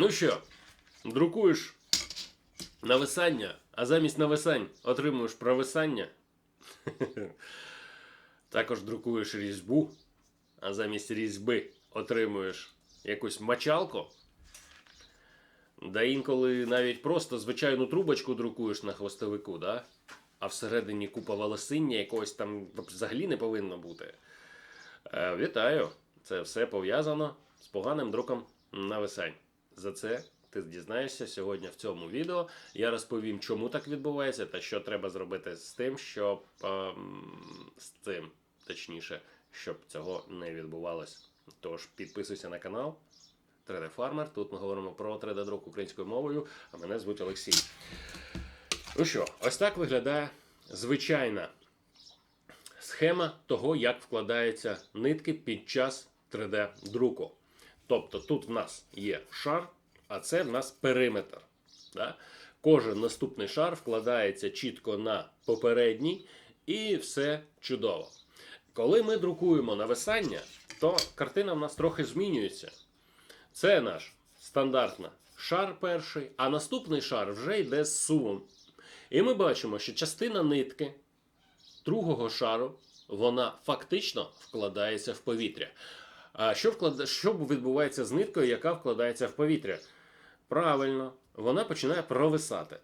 Ну що, друкуєш нависання, а замість нависань отримуєш провисання. Також друкуєш різьбу, а замість різьби отримуєш якусь мочалку. Да інколи навіть просто звичайну трубочку друкуєш на хвостовику, да? а всередині купа волосиння якогось там взагалі не повинно бути. Е, вітаю! Це все пов'язано з поганим друком нависань. За це ти дізнаєшся сьогодні в цьому відео. Я розповім, чому так відбувається та що треба зробити з тим, щоб ем, з цим, точніше, щоб цього не відбувалось. Тож підписуйся на канал 3D Farmer. Тут ми говоримо про 3D-друк українською мовою, а мене звуть Олексій. Ну що, ось так виглядає звичайна схема того, як вкладаються нитки під час 3D-друку. Тобто тут в нас є шар, а це в нас периметр. Да? Кожен наступний шар вкладається чітко на попередній, і все чудово. Коли ми друкуємо нависання, то картина в нас трохи змінюється. Це наш стандартна шар перший, а наступний шар вже йде з сувом. І ми бачимо, що частина нитки другого шару вона фактично вкладається в повітря. А що, вклад... що відбувається з ниткою, яка вкладається в повітря? Правильно, вона починає провисати.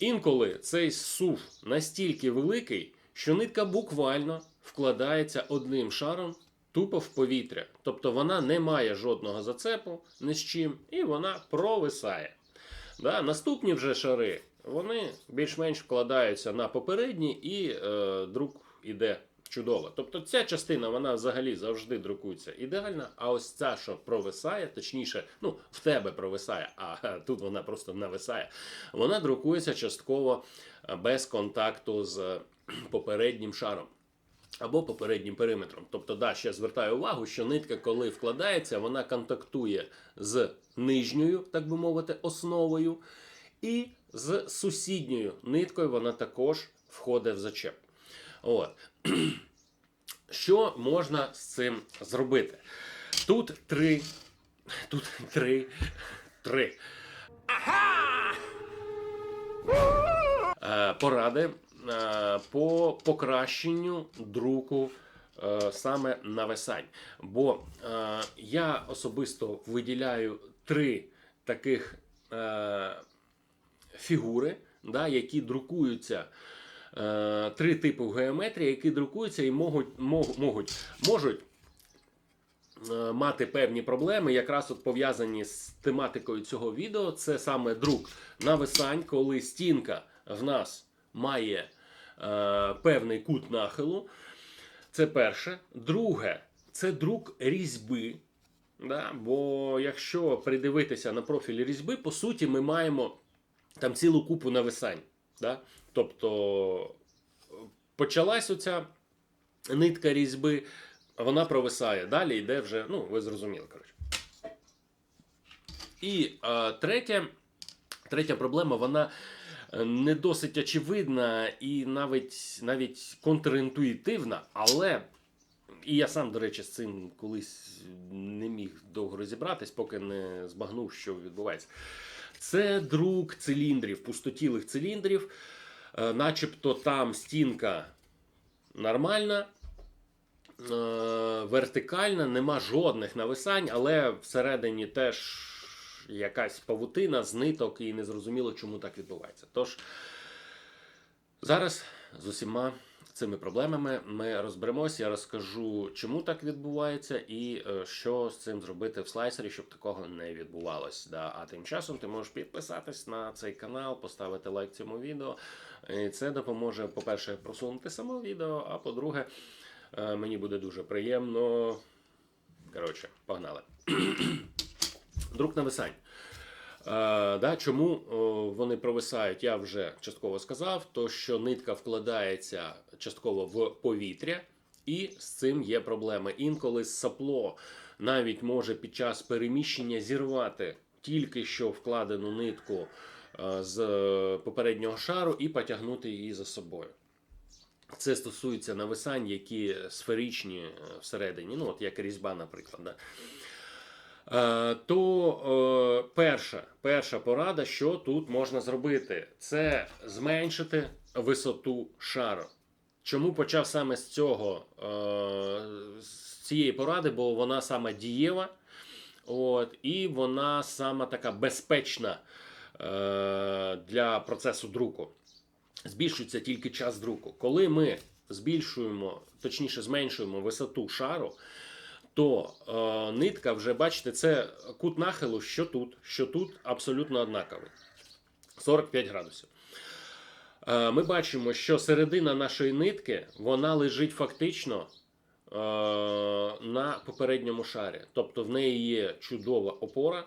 Інколи цей сув настільки великий, що нитка буквально вкладається одним шаром тупо в повітря. Тобто вона не має жодного зацепу ні з чим, і вона провисає. Да, наступні вже шари вони більш-менш вкладаються на попередні, і е, друк іде чудово. Тобто ця частина вона взагалі завжди друкується ідеально, а ось ця, що провисає, точніше, ну, в тебе провисає, а тут вона просто нависає, вона друкується частково е, без контакту з е, попереднім шаром. Або попереднім периметром. Тобто, да, ще звертаю увагу, що нитка, коли вкладається, вона контактує з нижньою, так би мовити, основою, і з сусідньою ниткою вона також входить в зачеп. От. Що можна з цим зробити? Тут три. Тут три. Три. Е, Поради е, по покращенню друку е, саме нависань. Бо я особисто виділяю три таких фігури, які друкуються. Е, три типи геометрії, які друкуються і можуть, можуть, можуть е, мати певні проблеми, якраз от пов'язані з тематикою цього відео. Це саме друк нависань, коли стінка в нас має е, певний кут нахилу. Це перше. Друге, це друк різьби. Да? Бо якщо придивитися на профіль різьби, по суті, ми маємо там цілу купу нависань. Да? Тобто почалась оця нитка різьби, вона провисає. Далі йде вже, ну, ви зрозуміли, коротше. І е, третя, третя проблема, вона е, не досить очевидна і навіть, навіть контрінтуїтивна, але. І я сам, до речі, з цим колись не міг довго розібратись, поки не збагнув, що відбувається. Це друк циліндрів, пустотілих циліндрів, начебто там стінка нормальна, е, вертикальна, нема жодних нависань, але всередині теж якась павутина з ниток і незрозуміло, чому так відбувається. Тож зараз з усіма цими проблемами ми розберемося. Я розкажу, чому так відбувається, і е, що з цим зробити в слайсері, щоб такого не відбувалось. Да. А тим часом ти можеш підписатись на цей канал, поставити лайк цьому відео. І це допоможе, по-перше, просунути само відео, а по-друге, е, мені буде дуже приємно. Коротше, погнали. Друк нависань. Е, да, чому вони провисають, я вже частково сказав, то що нитка вкладається частково в повітря, і з цим є проблеми. Інколи сапло навіть може під час переміщення зірвати тільки що вкладену нитку е, з попереднього шару і потягнути її за собою. Це стосується нависань, які сферичні е, всередині, ну от як різьба, наприклад. Да. Е, то е, перша, перша порада, що тут можна зробити, це зменшити висоту шару. Чому почав саме з цього, е, з цієї поради, бо вона саме дієва, от, і вона сама така безпечна для процесу друку. Збільшується тільки час друку. Коли ми збільшуємо, точніше зменшуємо висоту шару, то е, нитка вже бачите, це кут нахилу, що тут, що тут абсолютно однаковий. 45 градусів. Е, ми бачимо, що середина нашої нитки вона лежить фактично е, на попередньому шарі. Тобто в неї є чудова опора,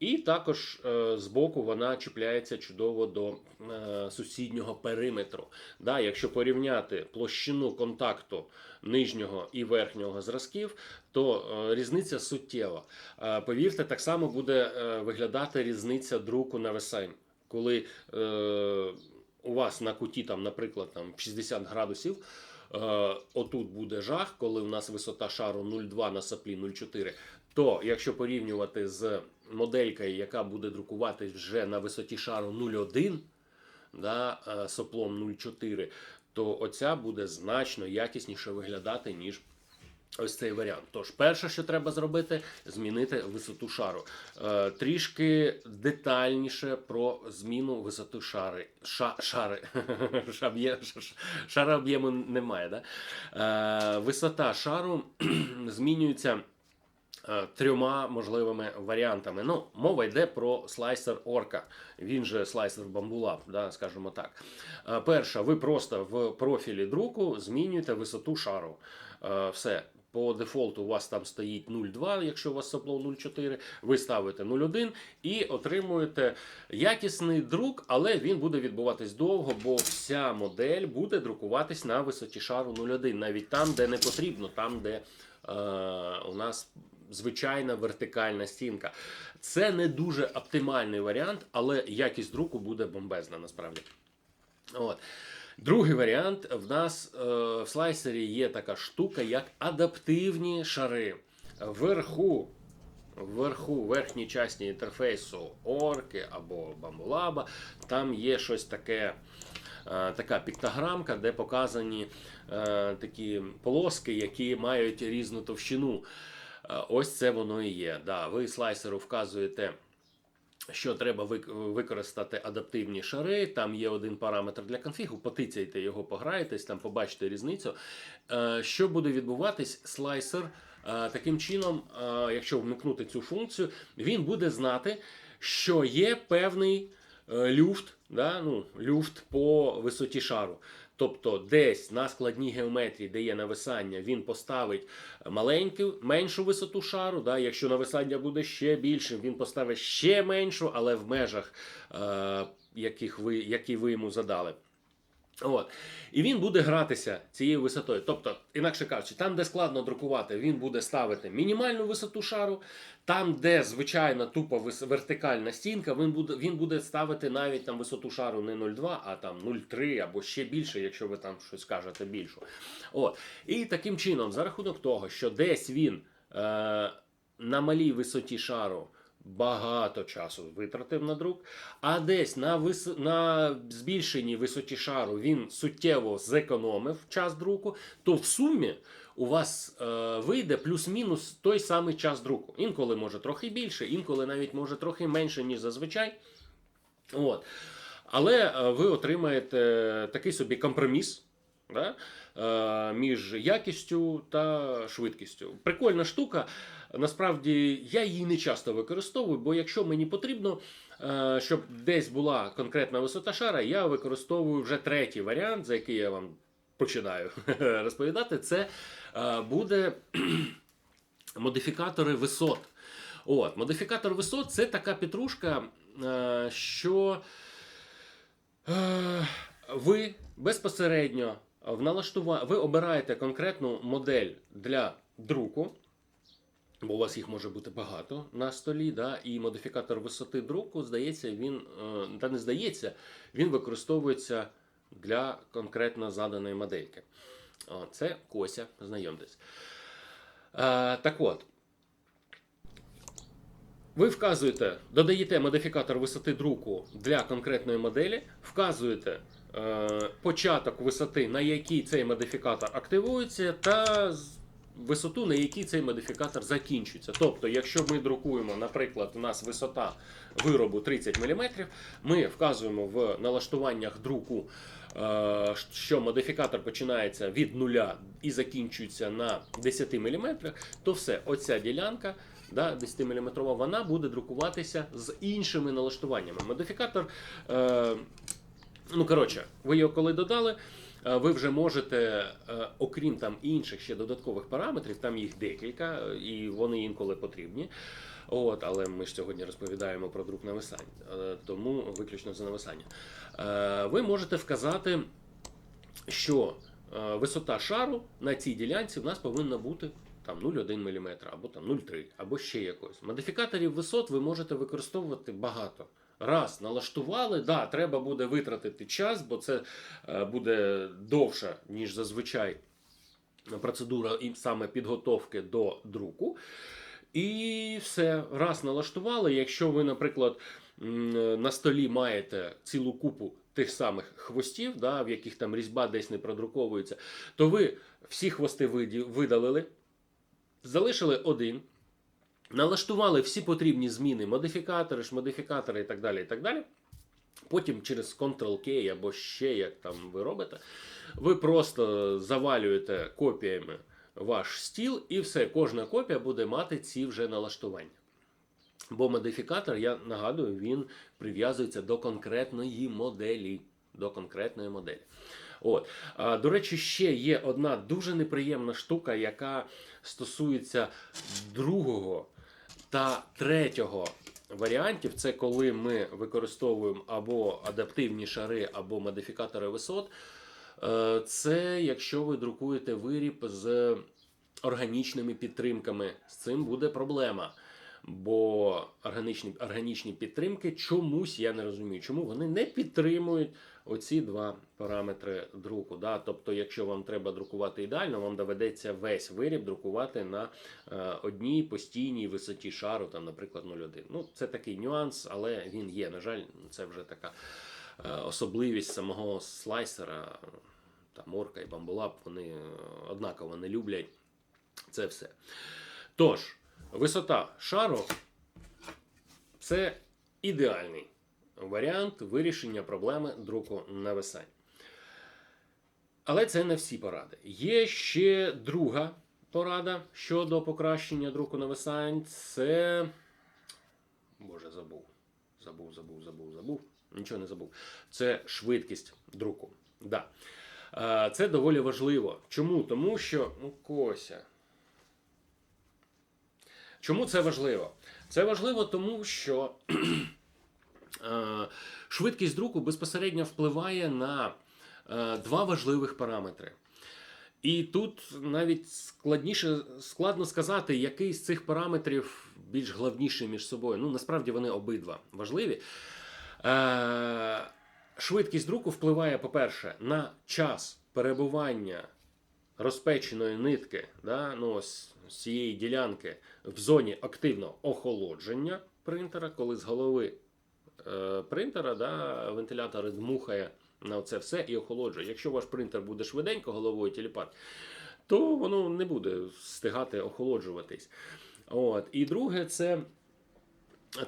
і також е, збоку вона чіпляється чудово до е, сусіднього периметру. Да, якщо порівняти площину контакту нижнього і верхнього зразків, то е, різниця суттєва. Повірте, так само буде виглядати різниця друку на весень. Коли у вас на куті, там, наприклад, там 60 градусів, отут буде жах, коли у нас висота шару 0,2 на саплі 0,4, то якщо порівнювати з моделькою, яка буде друкуватись вже на висоті шару 0,1, да, е, соплом 0,4, то оця буде значно якісніше виглядати, ніж ось цей варіант. Тож, перше, що треба зробити, змінити висоту шару. Е, трішки детальніше про зміну висоти шари. Ша, шари. Шара об'єму немає. Да? Е, висота шару змінюється. Е, Трьома можливими варіантами. Ну, мова йде про слайсер орка. Він же слайсер бамбулап, да, скажімо так. Е, Перша, ви просто в профілі друку змінюєте висоту шару. Е, Все. По дефолту у вас там стоїть 0,2, якщо у вас сопло 0,4, ви ставите 0,1 і отримуєте якісний друк, але він буде відбуватись довго, бо вся модель буде друкуватись на висоті шару 0,1, навіть там, де не потрібно, там, де е, у нас звичайна вертикальна стінка. Це не дуже оптимальний варіант, але якість друку буде бомбезна насправді. От. Другий варіант в нас е, в слайсері є така штука, як адаптивні шари. Вверху, вверху, в верхній частині інтерфейсу орки або бамбулаба, там є щось таке. е, Така піктограмка, де показані е, такі полоски, які мають різну товщину. Е, ось це воно і є. Да, ви слайсеру вказуєте що треба використати адаптивні шари. Там є один параметр для конфігу. Потицяйте його, пограєтесь, там побачите різницю. Е, Що буде відбуватись? Слайсер е, таким чином, якщо вмикнути цю функцію, він буде знати, що є певний люфт, да? ну, люфт по висоті шару. Тобто десь на складній геометрії, де є нависання, він поставить маленьку, меншу висоту шару. Да? Якщо нависання буде ще більшим, він поставить ще меншу, але в межах, е, яких ви, які ви йому задали. От. І він буде гратися цією висотою. Тобто, інакше кажучи, там, де складно друкувати, він буде ставити мінімальну висоту шару. Там, де звичайна тупо вертикальна стінка, він буде, він буде ставити навіть там висоту шару не 0,2, а там 0,3 або ще більше, якщо ви там щось кажете більшу. От. І таким чином, за рахунок того, що десь він е, на малій висоті шару багато часу витратив на друк, а десь на, вис... на збільшеній висоті шару він суттєво зекономив час друку, то в сумі у вас е, вийде плюс-мінус той самий час друку. Інколи може трохи більше, інколи навіть може трохи менше, ніж зазвичай. От. Але е, ви отримаєте такий собі компроміс. Да? е, Між якістю та швидкістю. Прикольна штука. Насправді я її не часто використовую, бо якщо мені потрібно, е, щоб десь була конкретна висота шара, я використовую вже третій варіант, за який я вам починаю розповідати. Це е, буде модифікатори висот. От, модифікатор висот це така петрушка, е, що ви безпосередньо в налаштуванні ви обираєте конкретну модель для друку. Бо у вас їх може бути багато на столі, да? і модифікатор висоти друку, здається, він е, та не здається, він використовується для конкретно заданої модельки. Це Кося, знайомтесь. Е, так от. Ви вказуєте, додаєте модифікатор висоти друку для конкретної моделі, вказуєте е, початок висоти, на якій цей модифікатор активується, та висоту, на якій цей модифікатор закінчується. Тобто, якщо ми друкуємо, наприклад, у нас висота виробу 30 мм, ми вказуємо в налаштуваннях друку, е, що модифікатор починається від нуля і закінчується на 10 мм, то все, оця ділянка да, 10-мм, вона буде друкуватися з іншими налаштуваннями. Модифікатор, е, ну коротше, ви його коли додали. Е, Ви вже можете, е, окрім там інших ще додаткових параметрів, там їх декілька, е, і вони інколи потрібні. От, але ми ж сьогодні розповідаємо про друк нависання, е, тому виключно за нависання. Ви можете вказати, що висота шару на цій ділянці в нас повинна бути там 0,1 мм, або там 0,3, або ще якось. Модифікаторів висот ви можете використовувати багато. Раз налаштували, да, треба буде витратити час, бо це е, буде довше, ніж зазвичай процедура і саме підготовки до друку. І все, раз налаштували. Якщо ви, наприклад, на столі маєте цілу купу тих самих хвостів, да, в яких там різьба десь не продруковується, то ви всі хвости видалили, залишили один, налаштували всі потрібні зміни, модифікатори, ж модифікатори і так далі. і так далі. Потім через Ctrl-K або ще як там ви робите, ви просто завалюєте копіями ваш стіл, і все, кожна копія буде мати ці вже налаштування. Бо модифікатор, я нагадую, він прив'язується до конкретної моделі. До конкретної моделі. От. А, до речі, ще є одна дуже неприємна штука, яка стосується другого та третього варіантів. Це коли ми використовуємо або адаптивні шари, або модифікатори висот. Е, Це якщо ви друкуєте виріб з органічними підтримками. З цим буде проблема. Бо органічні, органічні підтримки чомусь я не розумію, чому вони не підтримують оці два параметри друку. Да? Тобто, якщо вам треба друкувати ідеально, вам доведеться весь виріб друкувати на е, одній постійній висоті шару, там, наприклад, 0,1. Ну, це такий нюанс, але він є. На жаль, це вже така е, особливість самого слайсера. Та Морка і Бамбулап, вони однаково не люблять це все. Тож, висота шару це ідеальний варіант вирішення проблеми друку нависань. Але це не всі поради. Є ще друга порада щодо покращення друку нависань. Це. Боже, забув. Забув, забув, забув, забув. Нічого не забув. Це швидкість друку. Да. Е, Це доволі важливо. Чому? Тому що. Ну, Кося. Чому це важливо? Це важливо, тому що е, швидкість друку безпосередньо впливає на е, два важливих параметри. І тут навіть складніше складно сказати, який з цих параметрів більш главніший між собою. Ну, насправді вони обидва важливі. Е, швидкість друку впливає, по-перше, на час перебування розпеченої нитки, да, ну, ось з цієї ділянки в зоні активного охолодження принтера, коли з голови е, принтера да, вентилятор дмухає на це все і охолоджує. Якщо ваш принтер буде швиденько головою тіліпати, то воно не буде встигати охолоджуватись. От. І друге, це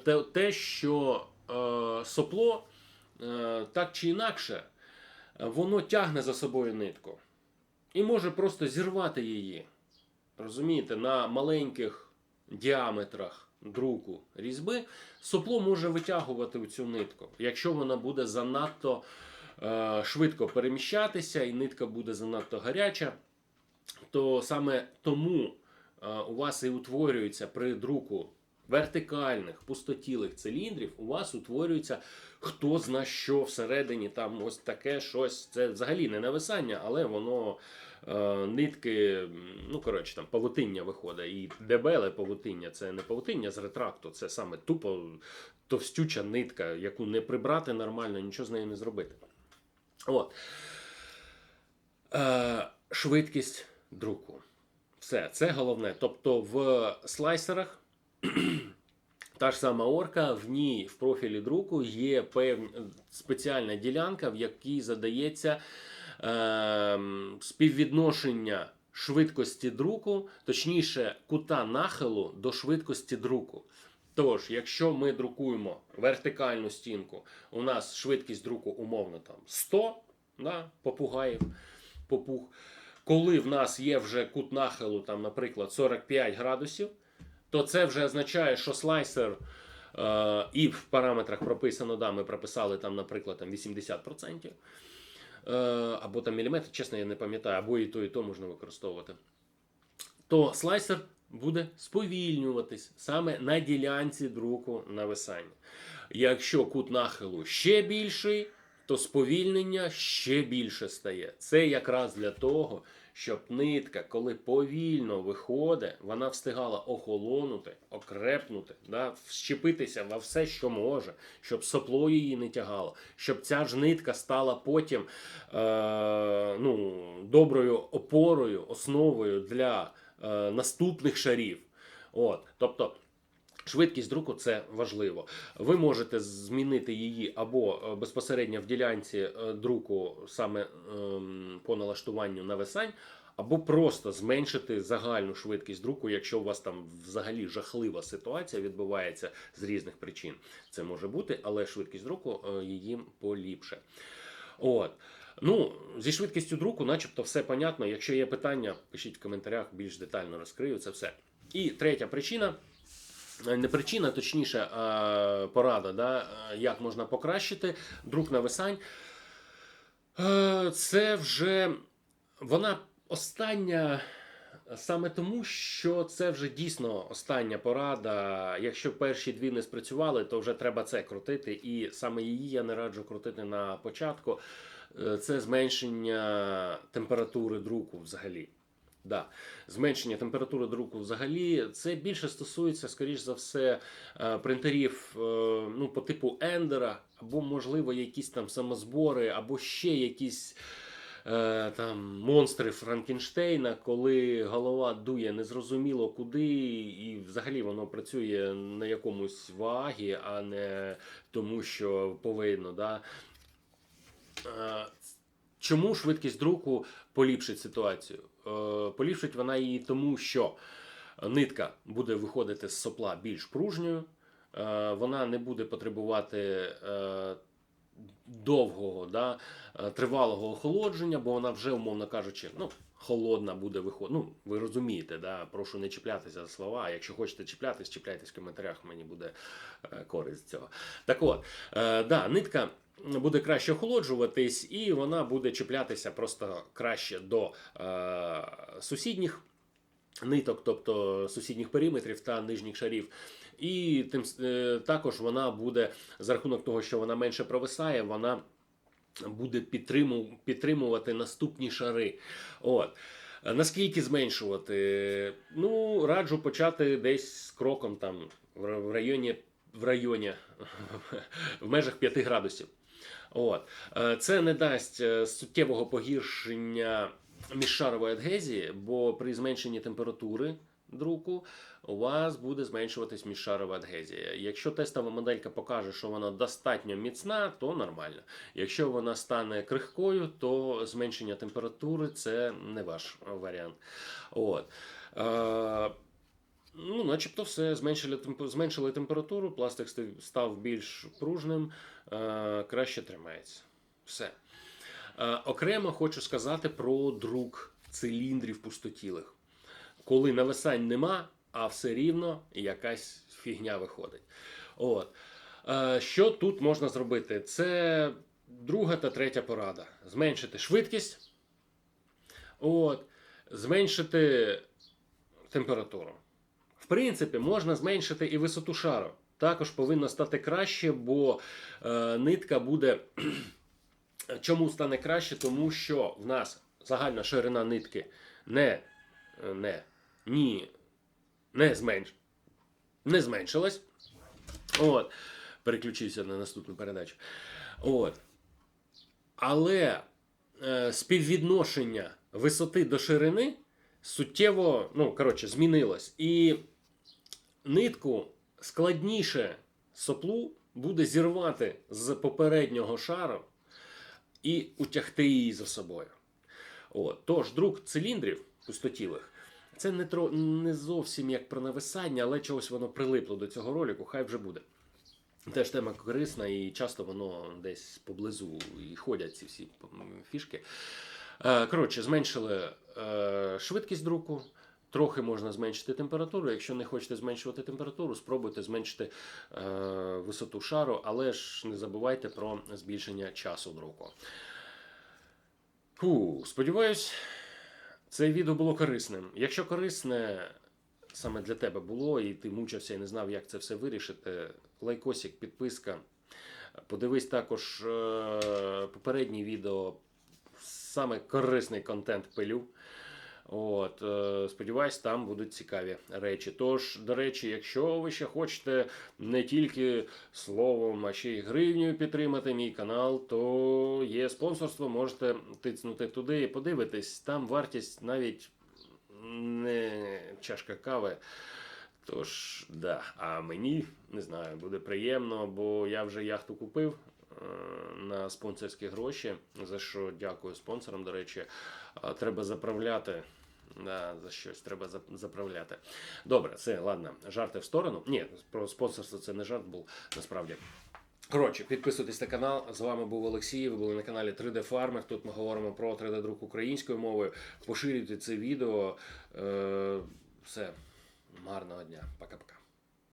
те, те що е, сопло е, так чи інакше, воно тягне за собою нитку і може просто зірвати її. Розумієте, на маленьких діаметрах друку різьби сопло може витягувати цю нитку. Якщо вона буде занадто е, швидко переміщатися і нитка буде занадто гаряча, то саме тому е, у вас і утворюється при друку вертикальних пустотілих циліндрів, у вас утворюється хто зна що всередині, там ось таке щось. Це взагалі не нависання, але воно е, нитки, ну коротше, там павутиння виходить. І дебеле павутиння це не павутиння з ретракту, це саме тупо товстюча нитка, яку не прибрати нормально, нічого з нею не зробити. От. Е, швидкість друку. Все, це головне. Тобто в слайсерах Та ж сама орка, в ній в профілі друку є певна спеціальна ділянка, в якій задається ем, співвідношення швидкості друку, точніше, кута нахилу до швидкості друку. Тож, якщо ми друкуємо вертикальну стінку, у нас швидкість друку умовно там 100 да, попугаїв, попуг. Коли в нас є вже кут нахилу, там, наприклад, 45 градусів, то це вже означає, що слайсер е, і в параметрах прописано, да, ми прописали там, наприклад, там 80%. Е, або там міліметр, чесно, я не пам'ятаю, або і то, і то можна використовувати. То слайсер буде сповільнюватись саме на ділянці друку нависання. Якщо кут нахилу ще більший, то сповільнення ще більше стає. Це якраз для того, щоб нитка, коли повільно виходить, вона встигала охолонути, окрепнути, да, вщепитися во все, що може, щоб сопло її не тягало, щоб ця ж нитка стала потім е, ну, доброю опорою, основою для е, наступних шарів. От, тобто. Швидкість друку це важливо. Ви можете змінити її або е, безпосередньо в ділянці е, друку саме ем, по налаштуванню нависань, або просто зменшити загальну швидкість друку, якщо у вас там взагалі жахлива ситуація відбувається з різних причин. Це може бути, але швидкість друку е, її поліпше. От. Ну, зі швидкістю друку, начебто, все понятно. Якщо є питання, пишіть в коментарях, більш детально розкрию це все. І третя причина. Е, Не причина, точніше, порада, да, е, як можна покращити друк нависань. Е, Це вже вона остання саме тому, що це вже дійсно остання порада. Якщо перші дві не спрацювали, то вже треба це крутити. І саме її я не раджу крутити на початку. Е, Це зменшення температури друку взагалі. Да. Зменшення температури друку взагалі це більше стосується, скоріш за все, е, принтерів е, ну, по типу Ендера, або, можливо, якісь там самозбори, або ще якісь е, там монстри Франкенштейна, коли голова дує незрозуміло куди, і взагалі воно працює на якомусь вагі, а не тому, що повинно. Да? Чому швидкість друку поліпшить ситуацію? Е, Поліпшить вона її тому, що нитка буде виходити з сопла більш пружньою, е, вона не буде потребувати е, довгого, да, тривалого охолодження, бо вона вже, умовно кажучи, ну, холодна буде виходити. Ну, ви розумієте, да? прошу не чіплятися за слова. Якщо хочете чіплятись, чіпляйтесь в коментарях, мені буде користь з цього. Так от, да, нитка буде краще охолоджуватись, і вона буде чіплятися просто краще до е, сусідніх ниток, тобто сусідніх периметрів та нижніх шарів. І тим е, також вона буде за рахунок того, що вона менше провисає, вона буде підтриму, підтримувати наступні шари. От. Наскільки зменшувати? Ну, раджу почати десь з кроком там в районі, в районі в межах 5 градусів. От. Е, Це не дасть е, суттєвого погіршення міжшарової адгезії, бо при зменшенні температури друку у вас буде зменшуватись міжшарова адгезія. Якщо тестова моделька покаже, що вона достатньо міцна, то нормально. Якщо вона стане крихкою, то зменшення температури це не ваш варіант. От. Ну, начебто все зменшили, зменшили температуру, пластик став більш пружним, е, краще тримається. Все. Е, окремо хочу сказати про друк циліндрів пустотілих. Коли нависань нема, а все рівно якась фігня виходить. От. Е, що тут можна зробити? Це друга та третя порада. Зменшити швидкість, от, зменшити температуру. Принципі, можна зменшити і висоту шару. Також повинно стати краще, бо е, нитка буде. Чому стане краще? Тому що в нас загальна ширина нитки не, не, ні, не, зменш, не зменшилась. От. Переключився на наступну передачу. От. Але е, співвідношення висоти до ширини суттєво, ну, коротше, змінилось. І нитку складніше соплу буде зірвати з попереднього шару і утягти її за собою. От. Тож, друк циліндрів пустотілих. Це не, тро, не зовсім як про нависання, але чогось воно прилипло до цього ролику, хай вже буде. Теж тема корисна і часто воно десь поблизу і ходять ці всі фішки. Е, Коротше, зменшили е, швидкість друку. Трохи можна зменшити температуру. Якщо не хочете зменшувати температуру, спробуйте зменшити е, висоту шару, але ж не забувайте про збільшення часу друку. Фу, сподіваюсь, це відео було корисним. Якщо корисне саме для тебе було, і ти мучився і не знав, як це все вирішити, лайкосик, підписка. Подивись також е, попереднє відео, саме корисний контент пилю. От, е, сподіваюсь, там будуть цікаві речі. Тож, до речі, якщо ви ще хочете не тільки словом, а ще й гривнею підтримати мій канал, то є спонсорство, можете тицнути туди і подивитись. Там вартість навіть не чашка кави. Тож, да. А мені не знаю, буде приємно, бо я вже яхту купив на спонсорські гроші. За що дякую спонсорам, до речі. Треба заправляти. Да, за щось треба заправляти. Добре, все, ладно. Жарти в сторону. Ні, про спонсорство це не жарт був насправді. Коротше, підписуйтесь на канал. З вами був Олексій. Ви були на каналі 3D Farmer. Тут ми говоримо про 3D-друк українською мовою. Поширюйте це відео. Е, все. Гарного дня. Пока-пока.